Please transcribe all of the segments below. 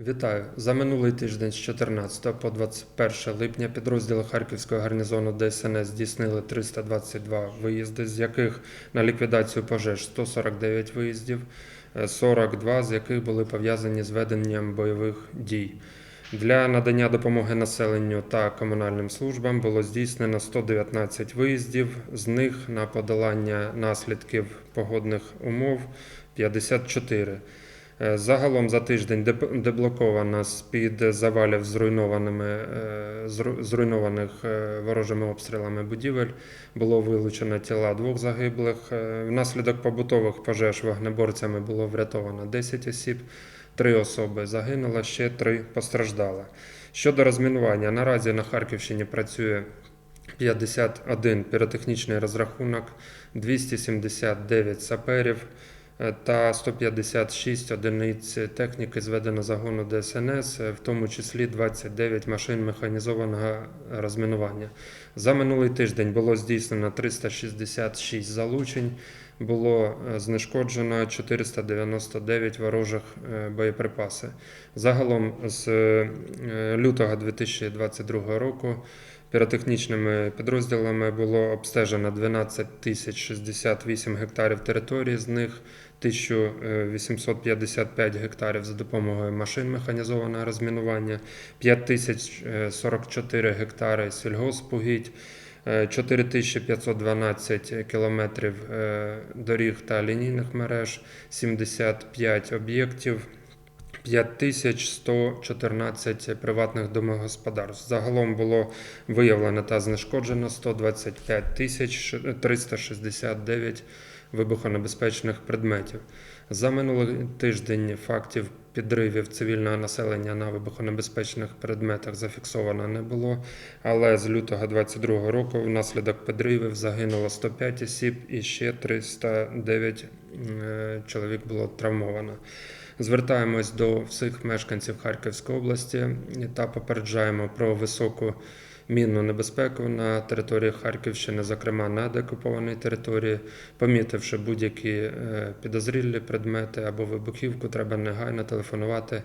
Вітаю! За минулий тиждень з 14 по 21 липня підрозділи Харківського гарнізону ДСНС здійснили 322 виїзди, з яких на ліквідацію пожеж 149 виїздів, е, 42 з яких були пов'язані з веденням бойових дій. Для надання допомоги населенню та комунальним службам було здійснено 119 виїздів, з них на подолання наслідків погодних умов 54. Е, Загалом за тиждень деп- деблоковано з-під завалів зруйнованими, е, зруйнованих е, ворожими обстрілами будівель було вилучено тіла двох загиблих. Внаслідок побутових пожеж вогнеборцями було врятовано 10 осіб, три особи загинуло, ще три постраждали. Щодо розмінування, наразі на Харківщині працює 51 піротехнічний розрахунок, 279 саперів та 156 одиниць техніки зведено загону ДСНС, е, в тому числі 29 машин механізованого розмінування. За минулий тиждень було здійснено 366 залучень, було е, знешкоджено 499 ворожих е, боєприпаси. Загалом з е, лютого 2022 року піротехнічними підрозділами було обстежено 12 тисяч 68 гектарів території, з них 1855 гектарів за допомогою машин механізованого розмінування, 5044 гектари сільгоспугідь, е, 4512 кілометрів е, доріг та лінійних мереж, 75 об'єктів. 5114 приватних домогосподарств. Загалом було виявлено та знешкоджено 125 тисяч 369 вибухонебезпечних предметів. За минулий тиждень фактів підривів цивільного населення на вибухонебезпечних предметах зафіксовано не було, але з лютого 2022 року внаслідок підривів загинуло 105 осіб і ще 309 е, чоловік було травмовано. Звертаємось до всіх мешканців Харківської області та попереджаємо про високу мінну небезпеку на території Харківщини, зокрема на деокупованій території. Помітивши будь-які е, підозрілі предмети або вибухівку, треба негайно телефонувати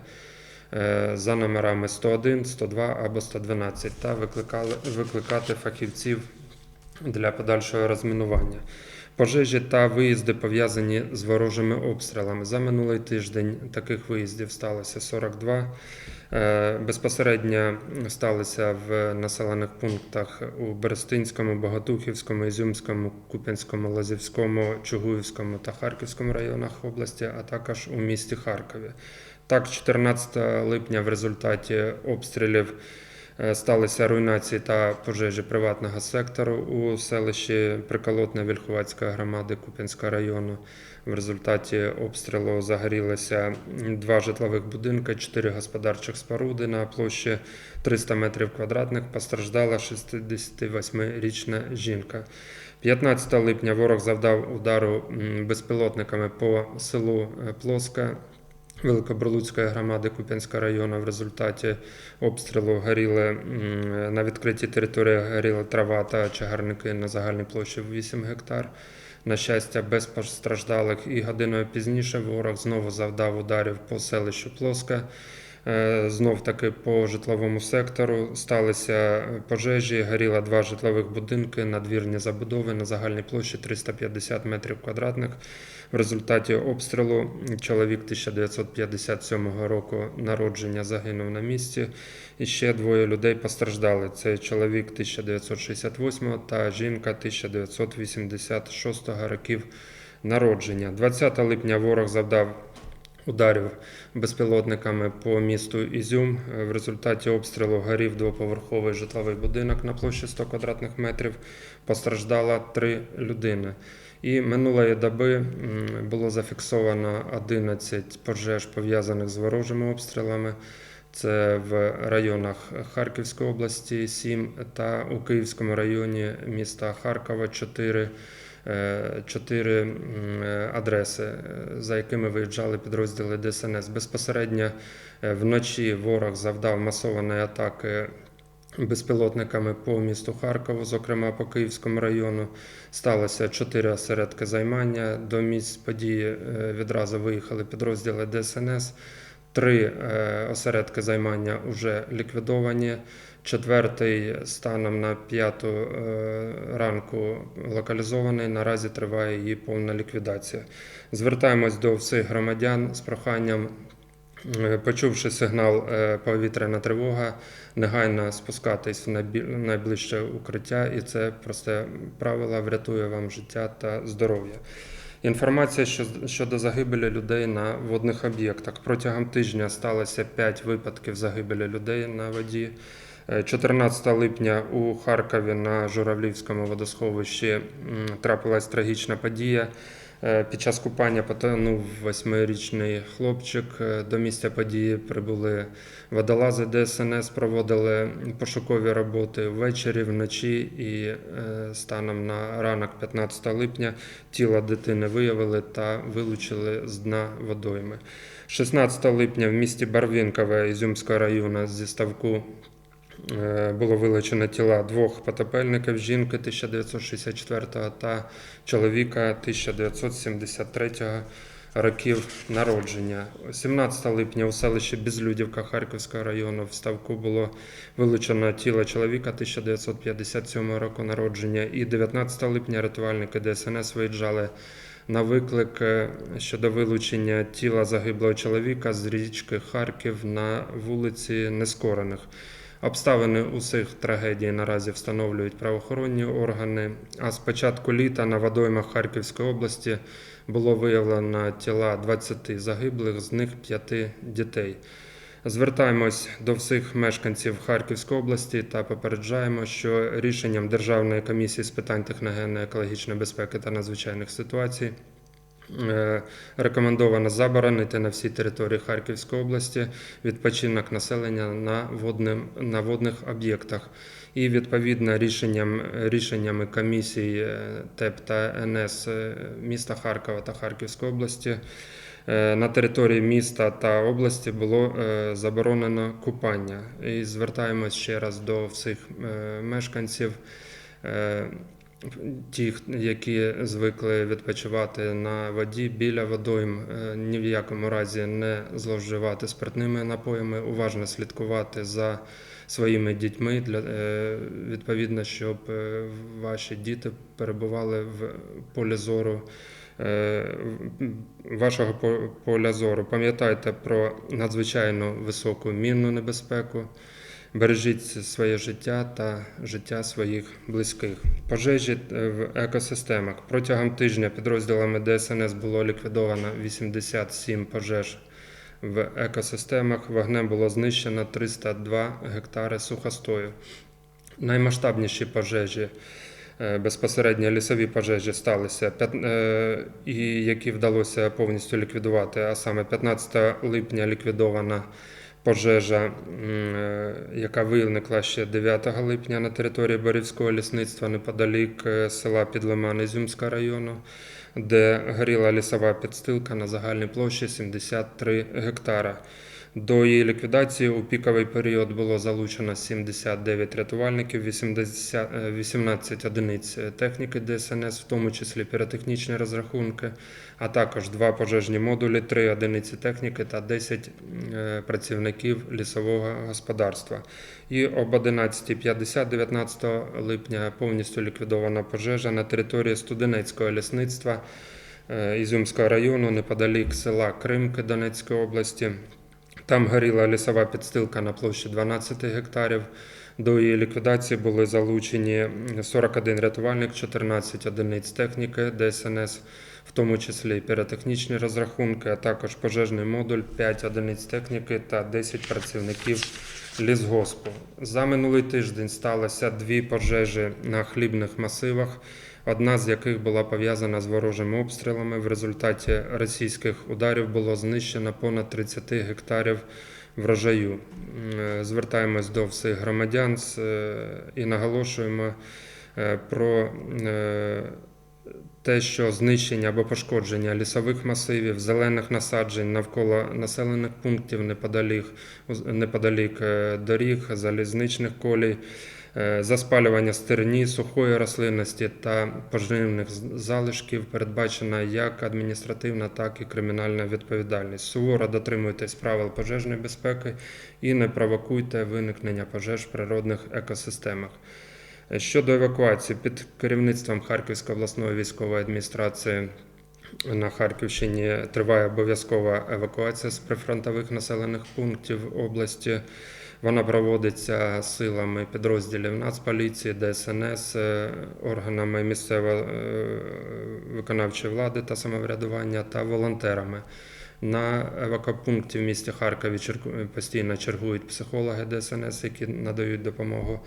е, за номерами 101, 102 або 112 та викликали, викликати фахівців для подальшого розмінування. Пожежі та виїзди пов'язані з ворожими обстрілами. За минулий тиждень таких виїздів сталося 42. Е, Безпосередньо сталися в населених пунктах у Берестинському, Богатухівському, Ізюмському, Куп'янському, Лазівському, Чугуївському та Харківському районах області, а також у місті Харкові. Так, 14 липня в результаті обстрілів сталися руйнації та пожежі приватного сектору у селищі Приколотне Вільховацької громади Куп'янського району. В результаті обстрілу загорілися два житлових будинки, чотири господарчих споруди на площі 300 метрів квадратних. Постраждала 68-річна жінка. 15 липня ворог завдав удару безпілотниками по селу е, Плоска Великобролуцької громади Куп'янського району. В результаті обстрілу горіли на відкритій території горіла трава та чагарники на загальній площі 8 гектар. На щастя, без постраждалих і годиною пізніше ворог знову завдав ударів по селищу Плоска. Е, Знов таки по житловому сектору сталися пожежі. Горіло два житлових будинки, надвірні забудови на загальній площі 350 метрів квадратних. В результаті обстрілу чоловік 1957 року народження загинув на місці. І ще двоє людей постраждали. Це чоловік 1968 та жінка 1986 років народження. 20 липня ворог завдав ударів безпілотниками по місту Ізюм. В результаті обстрілу горів двоповерховий житловий будинок на площі 100 квадратних метрів. Постраждало три людини. І минулої доби було зафіксовано 11 пожеж пов'язаних з ворожими обстрілами. Це в районах Харківської області 7 та у Київському районі міста Харкова 4 е, чотири е, адреси, е, за якими виїжджали підрозділи ДСНС. Безпосередньо е, вночі ворог завдав масованої атаки безпілотниками по місту Харкову, зокрема по Київському району. Сталося чотири осередки займання. До місць події е, відразу виїхали підрозділи ДСНС Три е, осередки займання вже ліквідовані. Четвертий станом на п'яту е, ранку локалізований. Наразі триває її повна ліквідація. Звертаємось до всіх громадян з проханням, е, почувши сигнал е, повітряна тривога, негайно спускатись в найближче укриття, і це просте правило врятує вам життя та здоров'я. Інформація щодо загибелі людей на водних об'єктах. Протягом тижня сталося 5 випадків загибелі людей на воді. Е, 14 липня у Харкові на Журавлівському водосховищі трапилась трагічна подія. Е, Під час купання потонув восьмирічний хлопчик. Е, До місця події прибули водолази ДСНС, проводили пошукові роботи ввечері, вночі і е, станом на ранок 15 липня тіло дитини виявили та вилучили з дна водойми. 16 липня в місті Барвінкове Ізюмського району зі ставку було вилучено тіла двох потопельників жінки 1964 та чоловіка 1973 років народження. 17 липня у селищі Безлюдівка Харківського району в ставку було вилучено тіло чоловіка 1957 року народження. І 19 липня рятувальники ДСНС виїжджали на виклик е, щодо вилучення тіла загиблого чоловіка з річки Харків на вулиці Нескорених. Обставини усіх трагедій наразі встановлюють правоохоронні органи. А з початку літа на водоймах Харківської області було виявлено тіла 20 загиблих, з них 5 дітей. Звертаємось до всіх мешканців Харківської області та попереджаємо, що рішенням Державної комісії з питань техногенної екологічної безпеки та надзвичайних ситуацій рекомендовано заборонити на всій території Харківської області відпочинок населення на, водним, на водних об'єктах. І відповідно рішенням, рішеннями комісії е, ТЕП та НС е, міста Харкова та Харківської області е, на території міста та області було е, заборонено купання. І звертаємось ще раз до всіх е, мешканців. Ті, які звикли відпочивати на воді біля водойм, е, ні в якому разі не зловживати спиртними напоями, уважно слідкувати за своїми дітьми для е, відповідно, щоб е, ваші діти перебували в полі зору вашого по- поля зору. Пам'ятайте про надзвичайно високу мінну небезпеку. Бережіть своє життя та життя своїх близьких. Пожежі е, в екосистемах. Протягом тижня підрозділами ДСНС було ліквідовано 87 пожеж в екосистемах. Вогнем було знищено 302 гектари сухостою. Наймасштабніші пожежі. е, Безпосередньо лісові пожежі сталися, е, і які вдалося повністю ліквідувати. А саме 15 липня ліквідована пожежа, е, яка виникла ще 9 липня на території Борівського лісництва неподалік е, села Підлиман Ізюмського району, де горіла лісова підстилка на загальній площі 73 гектара. До її ліквідації у піковий період було залучено 79 рятувальників, 80, е, 18 одиниць техніки ДСНС, в тому числі піротехнічні розрахунки, а також два пожежні модулі, 3 одиниці техніки та 10 е, працівників лісового господарства. І об 11.50 19 липня повністю ліквідована пожежа на території Студенецького лісництва е, Ізюмського району неподалік села Кримки Донецької області. Там горіла лісова підстилка на площі 12 гектарів. До її ліквідації були залучені 41 рятувальник, 14 одиниць техніки ДСНС, в тому числі і піротехнічні розрахунки, а також пожежний модуль, 5 одиниць техніки та 10 працівників лісгоспу. За минулий тиждень сталося дві пожежі на хлібних масивах одна з яких була пов'язана з ворожими обстрілами. В результаті російських ударів було знищено понад 30 гектарів врожаю. Е, Звертаємось до всіх громадян е, і наголошуємо е, про те, що знищення або пошкодження лісових масивів, зелених насаджень навколо населених пунктів неподалік, неподалік доріг, залізничних колій Е, За спалювання стерні, сухої рослинності та поживних залишків передбачена як адміністративна, так і кримінальна відповідальність. Суворо дотримуйтесь правил пожежної безпеки і не провокуйте виникнення пожеж в природних екосистемах. Е, Щодо евакуації, під керівництвом Харківської обласної військової адміністрації на Харківщині триває обов'язкова евакуація з прифронтових населених пунктів області. Вона проводиться силами підрозділів Нацполіції, ДСНС, е, органами місцевої е, виконавчої влади та самоврядування та волонтерами. На евакопункті в місті Харкові постійно чергують психологи ДСНС, які надають допомогу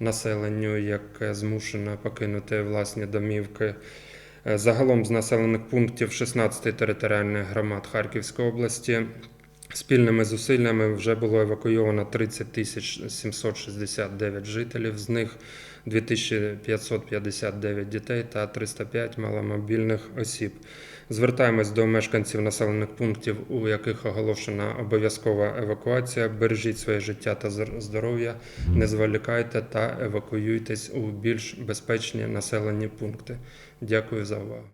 населенню, яке змушено покинути власні домівки. Е, Загалом з населених пунктів 16 територіальних громад Харківської області спільними зусиллями вже було евакуйовано 30 тисяч 769 жителів, з них 2559 дітей та 305 маломобільних осіб. Звертаємось до мешканців населених пунктів, у яких оголошена обов'язкова евакуація. Бережіть своє життя та здоров'я, не зволікайте та евакуюйтесь у більш безпечні населені пункти. Дякую за увагу.